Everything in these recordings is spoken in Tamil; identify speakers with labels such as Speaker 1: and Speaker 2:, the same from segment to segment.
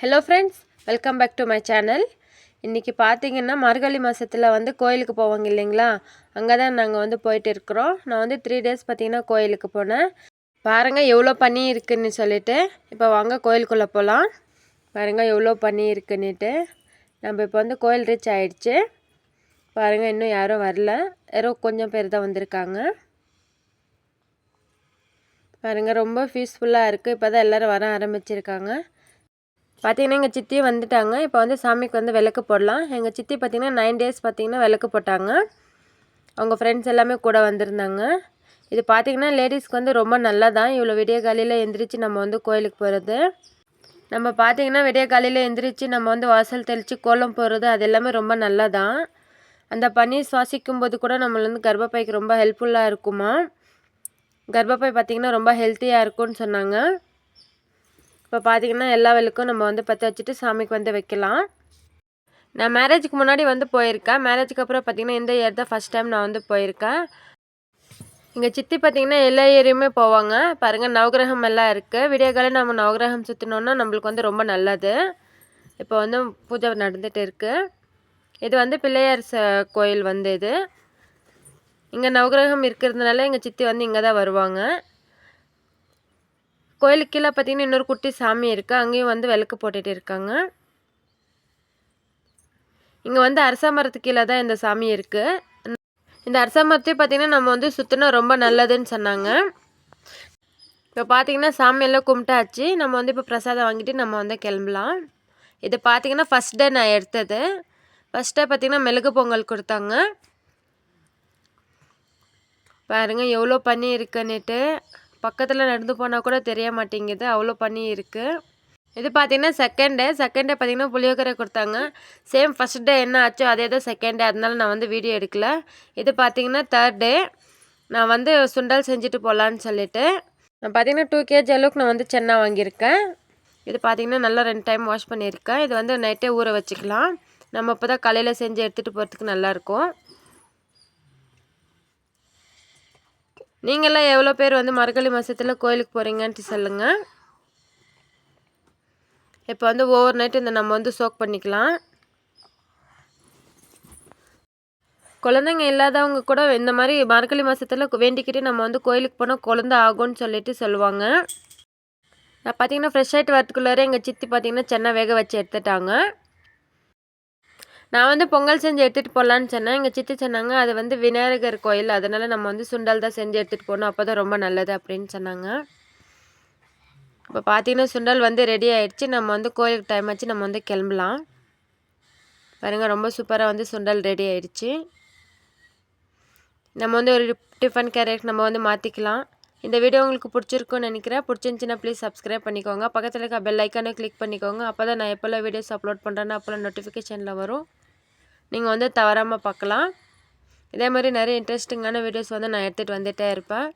Speaker 1: Hello friends welcome back to my channel இன்றைக்கி பார்த்தீங்கன்னா மார்கழி மாதத்தில் வந்து கோயிலுக்கு போவாங்க இல்லைங்களா? அங்கே தான் நாங்கள் வந்து போயிட்டு இருக்கிறோம். நான் வந்து த்ரீ டேஸ் பார்த்திங்கன்னா கோயிலுக்கு போனேன். பாருங்கள் எவ்வளோ பனி இருக்குன்னு சொல்லிட்டு. இப்போ வாங்க கோயிலுக்குள்ளே போகலாம் பாருங்கள் எவ்வளோ பனி இருக்குன்னுட்டு. நம்ம இப்போ வந்து கோயில் ரீச் ஆகிடுச்சு பாருங்கள் இன்னும் யாரும் வரல. யாரோ கொஞ்சம் பேர் தான் வந்திருக்காங்க. பாருங்கள் ரொம்ப பீஸ்ஃபுல்லாக இருக்குது இப்போ தான் எல்லோரும் வர ஆரம்பிச்சிருக்காங்க. பார்த்திங்கன்னா எங்கள் சித்தி வந்துட்டாங்க. இப்போ வந்து சாமிக்கு வந்து விளக்கு போடலாம். எங்கள் சித்தி பார்த்திங்கன்னா நைன் டேஸ் பார்த்திங்கன்னா விளக்கு போட்டாங்க. அவங்க ஃப்ரெண்ட்ஸ் எல்லாமே கூட வந்திருந்தாங்க. இது பார்த்திங்கன்னா லேடிஸ்க்கு வந்து ரொம்ப நல்லதான். இவ்வளோ விடிய காலையில் எந்திரிச்சு நம்ம வந்து கோயிலுக்கு போகிறது நம்ம பார்த்திங்கன்னா விடிய காலையில் எந்திரிச்சு நம்ம வந்து வாசல் தெளித்து கோலம் போடுறது அது எல்லாமே ரொம்ப நல்லதான். அந்த பனி சுவாசிக்கும் போது கூட நம்மள வந்து கர்ப்பப்பைக்கு ரொம்ப ஹெல்ப்ஃபுல்லாக இருக்குமா? கர்ப்பப்பை பார்த்திங்கன்னா ரொம்ப ஹெல்த்தியாக இருக்கும்னு சொன்னாங்க. இப்போ பார்த்திங்கன்னா எல்லா விளக்கும் நம்ம வந்து பற்ற வச்சுட்டு சாமிக்கு வந்து வைக்கலாம். நான் மேரேஜுக்கு முன்னாடி வந்து போயிருக்கேன். மேரேஜுக்கு அப்புறம் பார்த்திங்கன்னா இந்த இயர் தான் ஃபஸ்ட் டைம் நான் வந்து போயிருக்கேன். இங்கே சித்தி பார்த்திங்கன்னா எல்லா ஏரியுமே போவாங்க. பாருங்கள் நவகிரகம் எல்லாம் இருக்குது விடிய காலம் நம்ம நவகிரகம் சுற்றினோன்னா நம்மளுக்கு வந்து ரொம்ப நல்லது. இப்போ வந்து பூஜை நடந்துகிட்டு இருக்குது இது வந்து பிள்ளையார் ச கோயில் வந்து இது. இங்கே நவகிரகம் இருக்கிறதுனால எங்கள் சித்தி வந்து இங்கே தான் வருவாங்க. கோயிலுக்கு கீழே பார்த்தீங்கன்னா இன்னொரு குட்டி சாமி இருக்குது அங்கேயும் வந்து விளக்கு போட்டுட்டு இருக்காங்க. இங்கே வந்து அரச மரத்துக்கு கீழே தான் இந்த சாமி இருக்குது இந்த அரச மரத்தையும் பார்த்திங்கன்னா நம்ம வந்து சுற்றினா ரொம்ப நல்லதுன்னு சொன்னாங்க. இப்போ பார்த்தீங்கன்னா சாமியெல்லாம் கும்பிட்டாச்சு. நம்ம வந்து இப்போ பிரசாதம் வாங்கிட்டு நம்ம வந்து கிளம்பலாம். இது பார்த்திங்கன்னா ஃபஸ்ட் டே நான் எடுத்தது. ஃபஸ்ட் டே பார்த்திங்கன்னா மெழுகு பொங்கல் கொடுத்தாங்க. பாருங்கள் எவ்வளோ பண்ணி இருக்குன்னுட்டு. பக்கத்தில் நடந்து போனால் கூட தெரிய மாட்டேங்குது அவ்வளோ பண்ணி இருக்குது இது பார்த்திங்கன்னா செகண்ட் டே செகண்ட் டே பார்த்தீங்கன்னா புளியோக்கரை கொடுத்தாங்க. சேம் ஃபஸ்ட் டே என்ன ஆச்சோ அதே தான் செகண்ட் டே அதனால நான் வந்து வீடியோ எடுக்கல. இது பார்த்தீங்கன்னா தேர்ட் டே நான் வந்து சுண்டல் செஞ்சுட்டு போகலான்னு சொல்லிட்டு. நான் பார்த்தீங்கன்னா டூ கேஜி அளவுக்கு நான் வந்து சென்னா வாங்கியிருக்கேன். இது பார்த்திங்கன்னா நல்லா ரெண்டு டைம் வாஷ் பண்ணியிருக்கேன். இது வந்து நைட்டே ஊற வச்சுக்கலாம். நம்ம இப்போ தான் காலையில் செஞ்சு எடுத்துகிட்டு போகிறதுக்கு நல்லாயிருக்கும் நீங்களாம் எவ்வளோ பேர் வந்து மரகளி மாதத்தில் கோயிலுக்கு போகிறீங்கன்ட்டு சொல்லுங்கள் இப்போ வந்து ஓவர் நைட் இந்த நம்ம வந்து சோக் பண்ணிக்கலாம். குழந்தைங்க இல்லாதவங்க கூட இந்த மாதிரி மரகளி மாதத்தில் வேண்டிக்கிட்டு நம்ம வந்து கோயிலுக்கு போனால் குழந்த ஆகும்னு சொல்லிட்டு சொல்லுவாங்க. நான் பார்த்தீங்கன்னா ஃப்ரெஷ் ஆகிட்டு வரத்துக்குள்ளாரே எங்கள் சித்தி பார்த்தீங்கன்னா சென்னை வேக வச்சு எடுத்துட்டாங்க. நான் வந்து பொங்கல் செஞ்சு எடுத்துகிட்டு போகலான்னு சொன்னேன். எங்கள் சித்தி சொன்னாங்க அது வந்து விநாயகர் கோயில். அதனால் நம்ம வந்து சுண்டல் தான் செஞ்சு எடுத்துகிட்டு போகணும் அப்போ தான் ரொம்ப நல்லது அப்படின்னு சொன்னாங்க. இப்போ பார்த்தீங்கன்னா சுண்டல் வந்து ரெடி ஆகிடுச்சு நம்ம வந்து கோயிலுக்கு டைம் ஆச்சு. நம்ம வந்து கிளம்பலாம். பாருங்கள் ரொம்ப சூப்பராக வந்து சுண்டல் ரெடி ஆகிடுச்சு நம்ம வந்து ஒரு டிஃபன் கேரட் நம்ம வந்து மாற்றிக்கலாம் இந்த வீடியோ உங்களுக்கு பிடிச்சிருக்குன்னு நினைக்கிறேன். பிடிச்சிருந்துச்சின்னா ப்ளீஸ் சப்ஸ்கிரைப் பண்ணிக்கோங்க. பக்கத்தில் இருக்க பெல் ஐக்கானே கிளிக் பண்ணிக்கோங்க. அப்போ தான் நான் எப்போல்லாம் வீடியோஸ் அப்லோட் பண்ணுறேன்னா அப்போல்லாம் நோட்டிஃபிகேஷனில் வரும். நீங்கள் வந்து தவறாமல் பார்க்கலாம். இதே மாதிரி நிறைய இன்ட்ரெஸ்டிங்கான வீடியோஸ் வந்து நான் எடுத்துகிட்டு வந்துகிட்டே இருப்பேன்.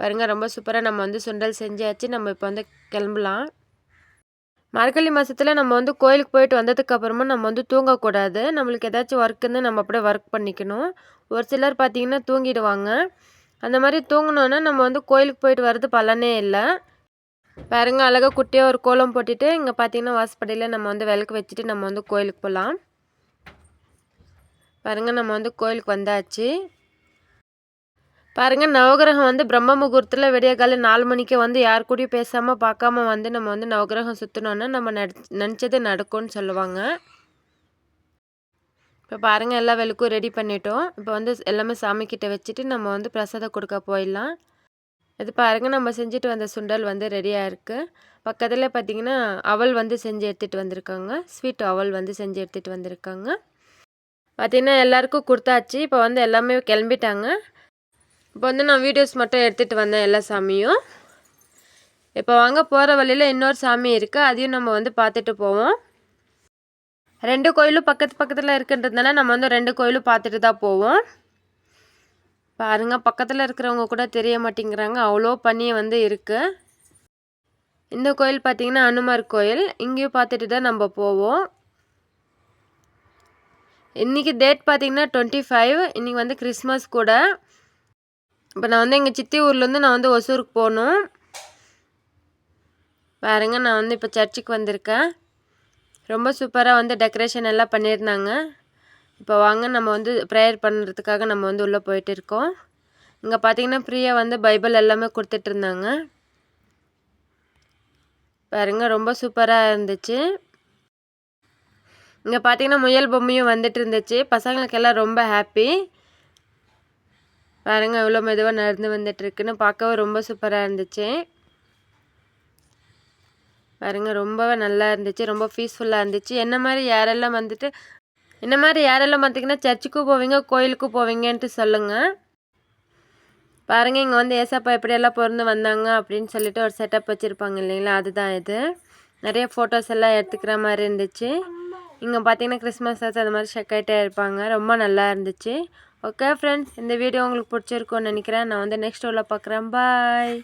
Speaker 1: பாருங்கள் ரொம்ப சூப்பராக நம்ம வந்து சுண்டல் செஞ்சாச்சு. நம்ம இப்போ வந்து கிளம்பலாம். மார்கழி மாதத்தில் நம்ம வந்து கோயிலுக்கு போயிட்டு வந்ததுக்கப்புறமா நம்ம வந்து தூங்கக்கூடாது. நம்மளுக்கு ஏதாச்சும் ஒர்க்குன்னு நம்ம அப்படியே ஒர்க் பண்ணிக்கணும். ஒரு சிலர் பார்த்திங்கன்னா தூங்கிடுவாங்க. அந்த மாதிரி தூங்கினோன்னா நம்ம வந்து கோயிலுக்கு போயிட்டு வர்றது பலனே இல்லை. பாருங்க அழகாக குட்டியாக ஒரு கோலம் போட்டுட்டு இங்கே பார்த்தீங்கன்னா வாசப்படியில் நம்ம வந்து விளக்கு வச்சுட்டு நம்ம வந்து கோயிலுக்கு போகலாம் பாருங்கள் நம்ம வந்து கோயிலுக்கு வந்தாச்சு. பாருங்கள் நவகிரகம் வந்து பிரம்ம முகூர்த்தத்தில் விடிய காலை நாலு மணிக்கு வந்து யார் கூடயும் பேசாமல் பார்க்காம வந்து நம்ம வந்து நவகிரகம் சுற்றினோன்னா நம்ம நினச்சது நடக்கும்னு சொல்லுவாங்க. இப்போ பாருங்கள் எல்லா விளக்கும் ரெடி பண்ணிட்டோம். இப்போ வந்து எல்லாமே சாமிக்கிட்ட வச்சுட்டு நம்ம வந்து பிரசாதம் கொடுக்க போயிடலாம். இது பாருங்கள் நம்ம செஞ்சுட்டு வந்த சுண்டல் வந்து ரெடியாக இருக்குது பக்கத்தில் பார்த்திங்கன்னா அவல் வந்து செஞ்சு எடுத்துகிட்டு வந்திருக்காங்க. ஸ்வீட் அவல் வந்து செஞ்சு எடுத்துகிட்டு வந்திருக்காங்க. பார்த்திங்கன்னா எல்லாருக்கும் கொடுத்தாச்சு. இப்போ வந்து எல்லாமே கிளம்பிட்டாங்க. இப்போ வந்து நான் வீடியோஸ் மட்டும் எடுத்துகிட்டு வந்தேன் எல்லா சாமியும். இப்போ வாங்க போகிற வழியில் இன்னொரு சாமி இருக்குது அதையும் நம்ம வந்து பார்த்துட்டு போவோம். ரெண்டு கோயிலும் பக்கத்து பக்கத்தில் இருக்குன்றதுனால நம்ம வந்து ரெண்டு கோயிலும் பார்த்துட்டு தான் போவோம். பாருங்க பக்கத்தில் இருக்கிறவங்க கூட தெரிய மாட்டேங்கிறாங்க. அவ்வளோ பனி வந்து இருக்குது இந்த கோயில் பார்த்திங்கன்னா அனுமார் கோயில். இங்கேயும் பார்த்துட்டு தான் நம்ம போவோம். இன்றைக்கி டேட் பார்த்திங்கன்னா டுவெண்ட்டி ஃபைவ் இன்றைக்கி வந்து கிறிஸ்மஸ் கூட. இப்போ நான் வந்து எங்கள் சித்தி ஊர்லேருந்து நான் வந்து ஒசூருக்கு போகணும். பாருங்க நான் வந்து இப்போ சர்ச்சுக்கு வந்திருக்கேன். ரொம்ப சூப்பராக வந்து டெக்கரேஷன் எல்லாம் பண்ணியிருந்தாங்க. இப்போ வாங்க நம்ம வந்து ப்ரேயர் பண்ணுறதுக்காக நம்ம வந்து உள்ளே போயிட்டு இருக்கோம். இங்கே பார்த்தீங்கன்னா ஃப்ரீயாக வந்து பைபிள் எல்லாமே கொடுத்துட்டு இருந்தாங்க பாருங்க ரொம்ப சூப்பராக இருந்துச்சு. இங்கே பார்த்தீங்கன்னா முயல் பொம்மையும் வந்துட்டு இருந்துச்சு பசங்களுக்கெல்லாம் ரொம்ப ஹாப்பி பாருங்கள் எவ்வளோ மெதுவாக நடந்து வந்துட்டு இருக்குன்னு பார்க்கவே ரொம்ப சூப்பராக இருந்துச்சு. பாருங்க ரொம்பவே நல்லா இருந்துச்சு ரொம்ப பீஸ்ஃபுல்லாக இருந்துச்சு. என்ன மாதிரி யாரெல்லாம் வந்துட்டு என்ன மாதிரி யாரெல்லாம் பார்த்திங்கன்னா சர்ச்சுக்கும் போவீங்க கோயிலுக்கும் போவீங்கன்ட்டு சொல்லுங்கள் பாருங்க இங்கே வந்து ஏசப்பா எப்படியெல்லாம் பிறந்து வந்தாங்க அப்படின்னு சொல்லிட்டு ஒரு செட்டப் வச்சுருப்பாங்க இல்லைங்களா? அதுதான் இது. நிறைய ஃபோட்டோஸ் எல்லாம் எடுத்துக்கிற மாதிரி இருந்துச்சு. இங்கே பார்த்தீங்கன்னா கிறிஸ்மஸ் அந்த மாதிரி செக்காயிட்டே இருப்பாங்க. ரொம்ப நல்லா இருந்துச்சு. ஓகே ஃப்ரெண்ட்ஸ் இந்த வீடியோ உங்களுக்கு பிடிச்சிருக்கும்னு நினைக்கிறேன். நான் வந்து நெக்ஸ்ட் உள்ள பார்க்குறேன் பாய்